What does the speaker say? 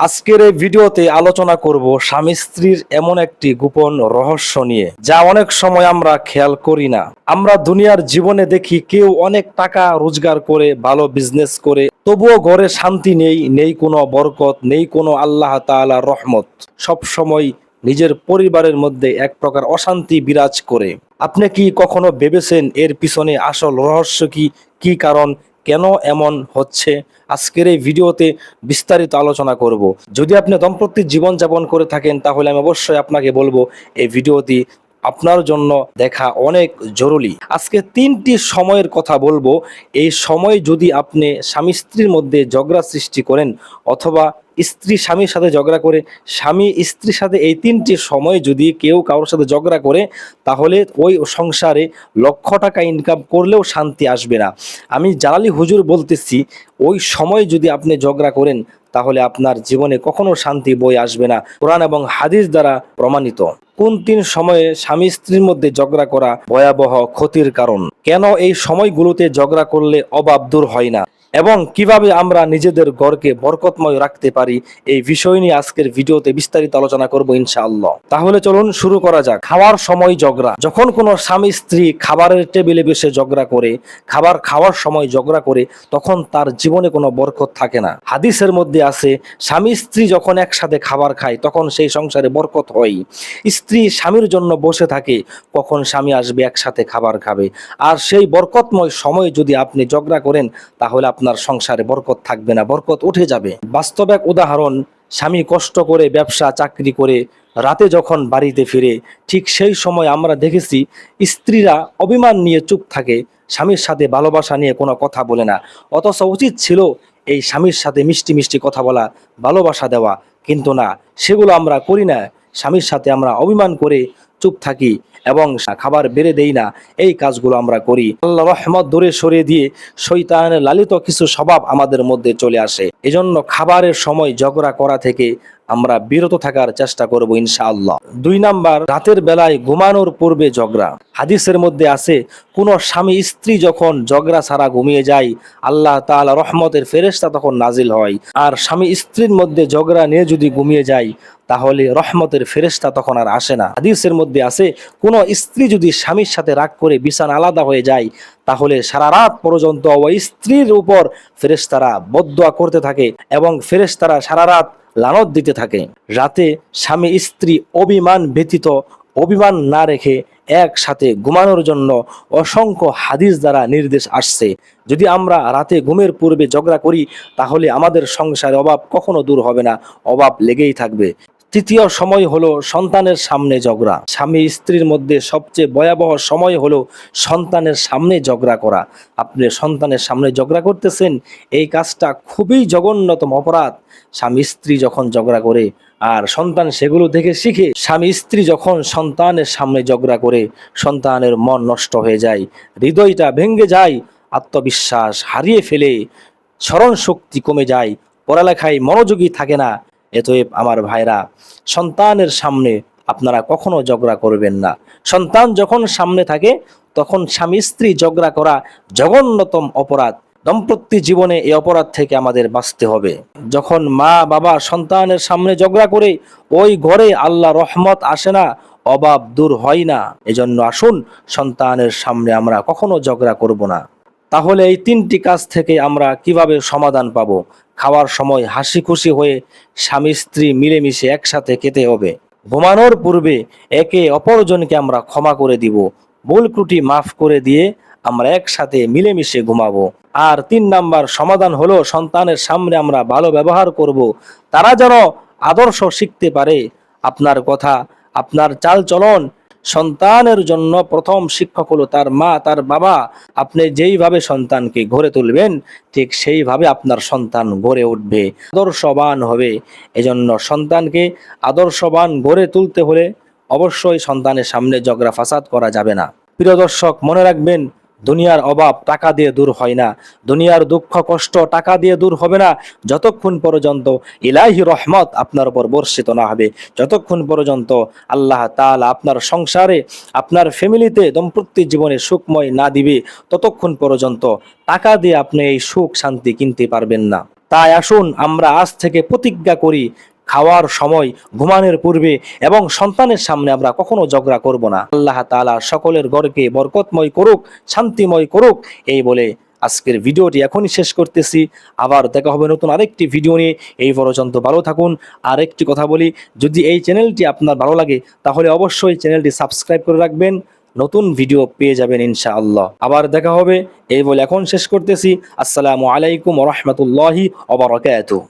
আজকের এই ভিডিওতে আলোচনা করব স্বামী স্ত্রীর এমন একটি গোপন রহস্য নিয়ে, যা অনেক সময় আমরা খেয়াল করি না। আমরা দুনিয়ার জীবনে দেখি কেউ অনেক টাকা রোজগার করে, ভালো বিজনেস করে, তবুও ঘরে শান্তি নেই নেই কোনো বরকত, নেই কোনো আল্লাহ তাআলার রহমত। সব সময় নিজের পরিবারের মধ্যে এক প্রকার অশান্তি বিরাজ করে। আপনি কি কখনো ভেবেছেন এর পিছনে আসল রহস্য কি? কি কারণ? কেন এমন হচ্ছে? আজকের এই ভিডিওতে বিস্তারিত আলোচনা করব। যদি আপনি দম্পতির জীবনযাপন করে থাকেন, তাহলে আমি অবশ্যই আপনাকে বলব, এই ভিডিওটি আপনার জন্য দেখা অনেক জরুরি। আজকে তিনটি সময়ের কথা বলব। এই সময় যদি আপনি স্বামী স্ত্রীর মধ্যে ঝগড়া সৃষ্টি করেন অথবা স্ত্রী স্বামীর সাথে ঝগড়া করে, স্বামী স্ত্রীর সাথে এই তিনটি সময় যদি কেউ কারোর সাথে ঝগড়া করে, তাহলে ওই সংসারে লক্ষ টাকা ইনকাম করলেও শান্তি আসবে না। আমি জালালি হুজুর বলতেছি, ওই সময় যদি আপনি ঝগড়া করেন, তাহলে আপনার জীবনে কখনো শান্তি বই আসবে না। কোরআন এবং হাদিস দ্বারা প্রমাণিত। কোন তিন সময়ে স্বামী স্ত্রীর মধ্যে ঝগড়া করা ভয়াবহ ক্ষতির কারণ? কেন এই সময়গুলোতে ঝগড়া করলে অভাব দূর হয় না? এবং কীভাবে আমরা নিজেদের ঘরকে বরকতময় রাখতে পারি? এই বিষয় নিয়ে আজকের ভিডিওতে বিস্তারিত আলোচনা করব ইনশাআল্লাহ। তাহলে চলুন শুরু করা যাক। খাওয়ার সময় ঝগড়া। যখন কোনো স্বামী স্ত্রী খাবারের টেবিলে বসে ঝগড়া করে, খাবার খাওয়ার সময় ঝগড়া করে, তখন তার জীবনে কোনো বরকত থাকে না। হাদিসের মধ্যে আছে, স্বামী স্ত্রী যখন একসাথে খাবার খায়, তখন সেই সংসারে বরকত হয়। স্ত্রী স্বামীর জন্য বসে থাকে, কখন স্বামী আসবে একসাথে খাবার খাবে। আর সেই বরকতময় সময় যদি আপনি ঝগড়া করেন, তাহলে আপনার সংসারে বরকত থাকবে না, বরকত উঠে যাবে। বাস্তব এক উদাহরণ, স্বামী কষ্ট করে ব্যবসা, চাকরি করে রাতে যখন বাড়িতে ফিরে, ঠিক সেই সময় আমরা দেখেছি, স্ত্রীরা অভিমান নিয়ে চুপ থাকে, স্বামীর সাথে ভালোবাসা নিয়ে কোনো কথা বলে না। অথচ উচিত ছিল এই স্বামীর সাথে মিষ্টি মিষ্টি কথা বলা, ভালোবাসা দেওয়া। কিন্তু না, সেগুলো আমরা করি না। স্বামীর সাথে আমরা অভিমান করে চুপ থাকি এবং খাবার বেড়ে দেই না, এই কাজগুলো আমরা করি। আল্লাহ রহমত দূরে সরিয়ে দিয়ে শৈতানের লালিত কিছু স্বভাব আমাদের মধ্যে চলে আসে। এজন্য খাবারের সময় ঝগড়া করা থেকে আমরা বিরত থাকার চেষ্টা করব ইনশাআল্লাহ। দুই নাম্বার, রাতের বেলায় ঘুমানোর পূর্বে ঝগড়া। হাদিসের মধ্যে আছে, কোন স্বামী স্ত্রী যখন ঝগড়া ছাড়া ঘুমিয়ে যায়, আল্লাহ তাআলা রহমতের ফেরেশতা তখন নাজিল হয়। আর স্বামী স্ত্রীর মধ্যে ঝগড়া নিয়ে যদি ঘুমিয়ে যায়, তাহলে রহমতের ফেরেশতা তখন আর আসে না। হাদিসের মধ্যে আছে, কোন স্ত্রী যদি স্বামীর সাথে রাগ করে বিছানা আলাদা হয়ে যায়, তাহলে সারা রাত পর্যন্ত ওই স্ত্রীর উপর ফেরেশতারা বদদোয়া করতে থাকে এবং ফেরেশতারা সারা রাত লানত দিতে থাকে। রাতে স্বামী স্ত্রী অভিমান ব্যতীত অভিমান না রেখে একসাথে ঘুমানোর জন্য অসংখ্য হাদিস দ্বারা নির্দেশ আসছে। যদি আমরা রাতে ঘুমের পূর্বে ঝগড়া করি, তাহলে আমাদের সংসারে অভাব কখনো দূর হবে না। অভাব লেগেই থাকবে। তৃতীয় সময় হলো সন্তানের সামনে ঝগড়া। স্বামী স্ত্রীর মধ্যে সবচেয়ে ভয়াবহ সময় হলো সন্তানের সামনে ঝগড়া করা। আপনি সন্তানের সামনে ঝগড়া করতেছেন, এই কাজটা খুবই জঘন্যতম অপরাধ। স্বামী স্ত্রী যখন ঝগড়া করে আর সন্তান সেগুলো দেখে শিখে, স্বামী স্ত্রী যখন সন্তানের সামনে ঝগড়া করে, সন্তানের মন নষ্ট হয়ে যায়, হৃদয়টা ভেঙে যায়, আত্মবিশ্বাস হারিয়ে ফেলে স্মরণ শক্তি কমে যায়, পড়ালেখায় মনোযোগী থাকে না এতএব আমার ভাইরা, সন্তানের সামনে আপনারা কখনো ঝগড়া করবেন না। সন্তান যখন সামনে থাকে, তখন স্বামী স্ত্রী ঝগড়া করা জঘন্যতম অপরাধ। দম্পতি জীবনে এই অপরাধ থেকে আমাদের বাঁচতে হবে। যখন মা, বাবা সন্তানের সামনে ঝগড়া করে, ওই ঘরে আল্লাহ রহমত আসে না, অভাব দূর হয় না। এজন্য আসুন, সন্তানের সামনে আমরা কখনো ঝগড়া করব না। তাহলে এই তিনটি কাজ থেকে আমরা কীভাবে সমাধান পাব? খাওয়ার সময় হাসি খুশি হয়ে স্বামী স্ত্রী মিলেমিশে একসাথে খেতে হবে। ঘুমানোর পূর্বে একে অপরজনকে আমরা ক্ষমা করে দিব। ভুল ত্রুটি মাফ করে দিয়ে আমরা একসাথে মিলেমিশে ঘুমাবো। আর তিন নাম্বার সমাধান হলো, সন্তানের সামনে আমরা ভালো ব্যবহার করব। তারা যেন আদর্শ শিখতে পারে। আপনার কথা, আপনার চাল চলন সন্তানের জন্য প্রথম শিক্ষক হলো তার মা, তার বাবা। আপনি যেইভাবে সন্তানকে গড়ে তুলবেন, ঠিক সেইভাবে আপনার সন্তান গড়ে উঠবে, আদর্শবান হবে। এজন্য সন্তানকে আদর্শবান গড়ে তুলতে হলে অবশ্যই সন্তানের সামনে ঝগড়া ফাসাদ করা যাবে না। প্রিয় দর্শক, মনে রাখবেন দুনিয়ার অভাব টাকা দিয়ে দূর হয় না। দুনিয়ার দুঃখ, কষ্ট টাকা দিয়ে দূর হবে না। যতক্ষণ পর্যন্ত ইলাহি রহমত আপনার উপর বর্ষিত না হবে, যতক্ষণ পর্যন্ত আল্লাহ তাআলা আপনার সংসারে, আপনার ফ্যামিলিতে দম্পতি জীবনে সুখময় না দিবে, ততক্ষণ পর্যন্ত টাকা দিয়ে আপনি এই সুখ শান্তি কিনতে পারবেন না। তাই আসুন, আমরা আজ থেকে প্রতিজ্ঞা করি খাওয়ার সময়, ঘুমানোর পূর্বে এবং সন্তানের সামনে আমরা কখনো ঝগড়া করব না। আল্লাহ তাআলা সকলের ঘরকে বরকতময় করুক, শান্তিময় করুক, এই বলে আজকের ভিডিওটি এখনই শেষ করতেছি। আবার দেখা হবে নতুন আরেকটি ভিডিও নিয়ে। এই পর্যন্ত ভালো থাকুন। আর একটি কথা বলি, যদি এই চ্যানেলটি আপনার ভালো লাগে, তাহলে অবশ্যই চ্যানেলটি সাবস্ক্রাইব করে রাখবেন। নতুন ভিডিও পেয়ে যাবেন ইনশাআল্লাহ। আবার দেখা হবে, এই বলে এখন শেষ করতেছি। আসসালামু আলাইকুম রহমতুল্লাহি অবরাকাতুহ